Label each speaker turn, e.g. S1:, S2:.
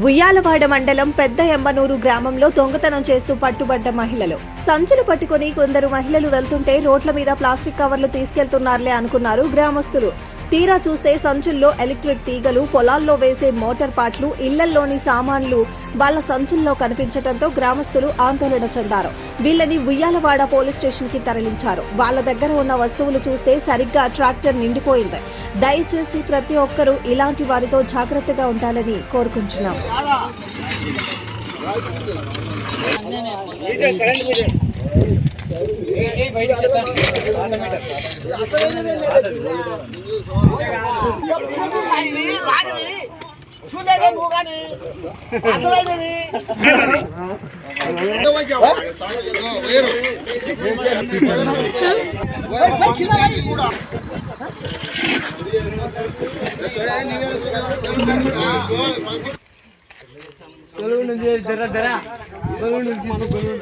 S1: ఉయ్యాలవాడ మండలం పెద్ద ఎంబనూరు గ్రామంలో దొంగతనం చేస్తూ పట్టుబడ్డ మహిళలు. సంచులు పట్టుకుని కొందరు మహిళలు వెళ్తుంటే రోడ్ల మీద ప్లాస్టిక్ కవర్లు తీసుకెళ్తున్నారులే అనుకున్నారు గ్రామస్తులు. తీరా చూస్తే సంచుల్లో ఎలక్ట్రిక్ తీగలు పొలాల్లో వేసే మోటార్ పార్ట్లు ఇళ్ళల్లోని సామాన్లు వాళ్ళ సంచుల్లో కనిపించడంతో గ్రామస్తులు ఆందోళన చెందారు. వీళ్ళని ఉయ్యాలవాడ పోలీస్ స్టేషన్కి తరలించారు. వాళ్ళ దగ్గర ఉన్న వస్తువులు చూస్తే సరిగ్గా ట్రాక్టర్ నిండిపోయింది. దయచేసి ప్రతి ఒక్కరూ ఇలాంటి వారితో జాగ్రత్తగా ఉండాలని కోరుకుంటున్నాం.
S2: బలూన్ ఉంది జర జర నుంచి ఉంది బలూన్